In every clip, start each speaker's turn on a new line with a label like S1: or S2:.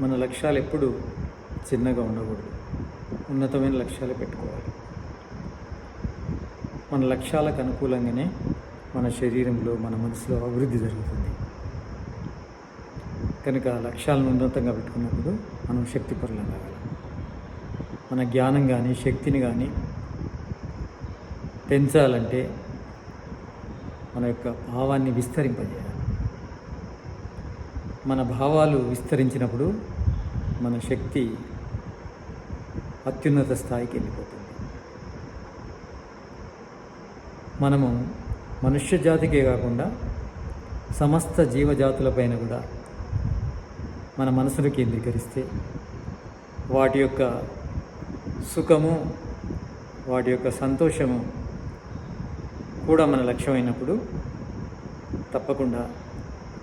S1: మన లక్ష్యాలు ఎప్పుడు చిన్నగా ఉండకూడదు. ఉన్నతమైన లక్ష్యాలు పెట్టుకోవాలి. మన లక్ష్యాలకు అనుకూలంగానే మన శరీరంలో మన మనసులో అభివృద్ధి జరుగుతుంది. కనుక లక్ష్యాలను ఉన్నతంగా పెట్టుకున్నప్పుడు మనం శక్తిపరులం కాగలం మన జ్ఞానం కానీ శక్తిని కానీ పెంచాలంటే మన యొక్క భావాన్ని విస్తరింపజేయాలి. మన భావాలు విస్తరించినప్పుడు మన శక్తి అత్యున్నత స్థాయికి వెళ్ళిపోతుంది. మనము మనుష్య జాతికే కాకుండా సమస్త జీవజాతులపైన కూడా మన మనసును కేంద్రీకరిస్తే వాటి యొక్క సుఖము వాటి యొక్క సంతోషము కూడా మన లక్ష్యమైనప్పుడు తప్పకుండా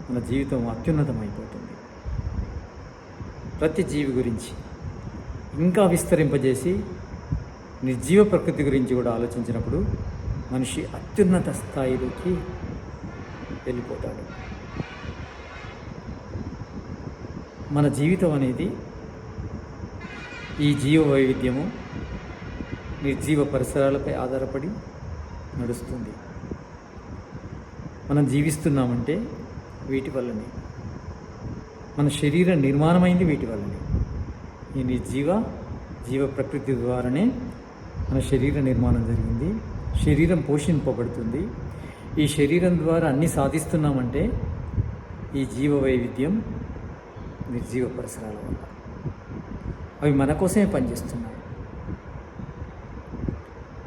S1: మన జీవితం అత్యున్నతమైపోతుంది. ప్రతి జీవి గురించి ఇంకా విస్తరింపజేసి నిర్జీవ ప్రకృతి గురించి కూడా ఆలోచించినప్పుడు మనిషి అత్యున్నత స్థాయిలోకి వెళ్ళిపోతాడు. మన జీవితం అనేది ఈ జీవ వైవిధ్యము నిర్జీవ పరిసరాలపై ఆధారపడి నడుస్తుంది. మనం జీవిస్తున్నామంటే వీటి వల్లనే. మన శరీర నిర్మాణమైంది వీటి వల్లనే. ఈ నిర్జీవ జీవ ప్రకృతి ద్వారానే మన శరీర నిర్మాణం జరిగింది. శరీరం పోషింపబడుతుంది. ఈ శరీరం ద్వారా అన్నీ సాధిస్తున్నామంటే ఈ జీవ వైవిధ్యం నిర్జీవ పరిసరాల వల్ల. అవి మన కోసమే పనిచేస్తున్నాయి.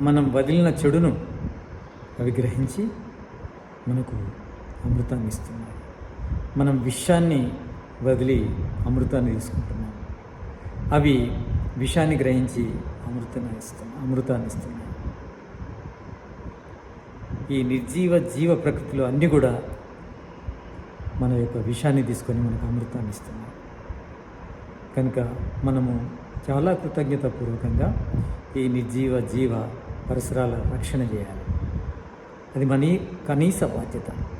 S1: మనం వదిలిన చెడును అవి గ్రహించి మనకు అమృతాన్ని ఇస్తున్నాయి మనం విషాన్ని వదిలి అమృతాన్ని తీసుకుంటున్నాం. అవి విషాన్ని గ్రహించి అమృతాన్ని ఇస్తున్నాయి అమృతాన్ని ఇస్తున్నాయి. ఈ నిర్జీవ జీవ ప్రకృతిలో అన్నీ కూడా మన యొక్క విషాన్ని తీసుకొని మనకు అమృతాన్ని ఇస్తున్నాయి. కనుక మనము చాలా కృతజ్ఞతాపూర్వకంగా ఈ నిర్జీవ జీవ పరిసరాల రక్షణ చేయాలి. అది మన కనీస బాధ్యత.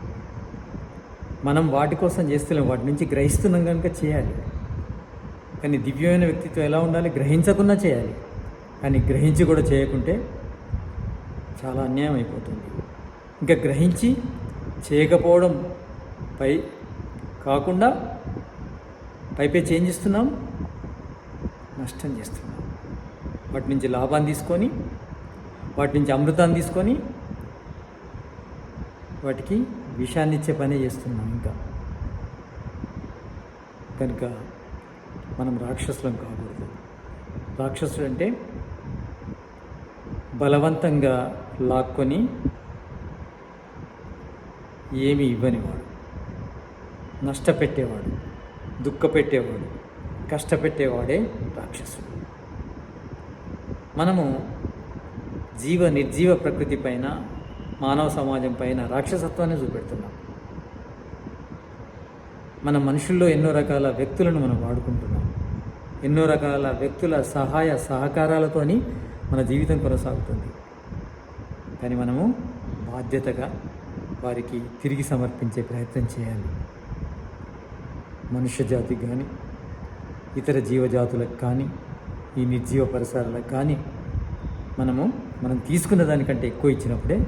S1: మనం వాటి కోసం చేస్తున్నాం వాటి నుంచి గ్రహిస్తున్నాం కనుక చేయాలి. కానీ దివ్యమైన వ్యక్తిత్వం ఎలా ఉండాలి? గ్రహించకుండా చేయాలి. కానీ గ్రహించి కూడా చేయకుంటే చాలా అన్యాయం అయిపోతుంది. ఇంకా గ్రహించి చేయకపోవడం పై కాకుండా పైపే చేంజ్ ఇస్తున్నాం నష్టం చేస్తున్నాం. వాటి నుంచి లాభాన్ని తీసుకొని వాటి నుంచి అమృతాన్ని తీసుకొని వాటికి విషయాన్ని ఇచ్చే పనే చేస్తున్నాం ఇంకా. కనుక మనం రాక్షసులం కాకూడదు. రాక్షసుడు అంటే బలవంతంగా లాక్కొని ఏమి ఇవ్వనివాడు. నష్టపెట్టేవాడు దుఃఖపెట్టేవాడు కష్టపెట్టేవాడే రాక్షసుడు. మనము జీవ నిర్జీవ ప్రకృతి పైన మానవ సమాజం పైన రాక్షసత్వాన్ని చూపెడుతున్నాం. మన మనుషుల్లో ఎన్నో రకాల వ్యక్తులను మనం వాడుకుంటున్నాం. ఎన్నో రకాల వ్యక్తుల సహాయ సహకారాలతోని మన జీవితం కొనసాగుతుంది. కానీ మనము బాధ్యతగా వారికి తిరిగి సమర్పించే ప్రయత్నం చేయాలి. మనుష్య జాతికి కానీ ఇతర జీవజాతులకు కానీ ఈ నిర్జీవ పరిసరాలకు కానీ మనము మనం తీసుకున్న దానికంటే ఎక్కువ ఇచ్చినప్పుడే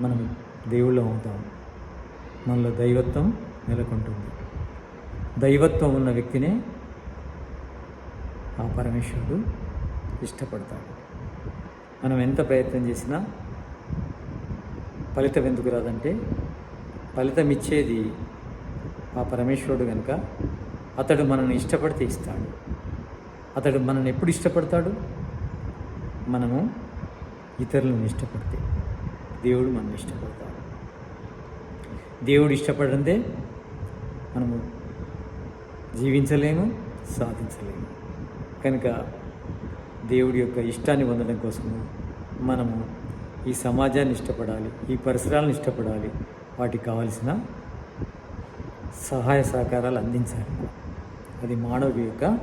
S1: మనం దేవుళ్ళం అవుతాం. మనలో దైవత్వం నెలకొంటుంది. దైవత్వం ఉన్న వ్యక్తినే ఆ పరమేశ్వరుడు ఇష్టపడతాడు. మనం ఎంత ప్రయత్నం చేసినా ఫలితం ఎందుకు రాదంటే ఫలితం ఇచ్చేది ఆ పరమేశ్వరుడు కనుక అతడు మనల్ని ఇష్టపడితే ఇస్తాడు. అతడు మనల్ని ఎప్పుడు ఇష్టపడతాడు? మనము ఇతరులను ఇష్టపడితే. దేవుడు మనం ఇష్టపడతాడు. దేవుడు ఇష్టపడంతే మనము జీవించలేము సాధించలేము. కనుక దేవుడి యొక్క ఇష్టాన్ని పొందడం కోసము మనము ఈ సమాజాన్ని ఇష్టపడాలి ఈ పరిసరాలను ఇష్టపడాలి వాటికి కావలసిన సహాయ సహకారాలు అందించాలి. అది మానవుడి యొక్క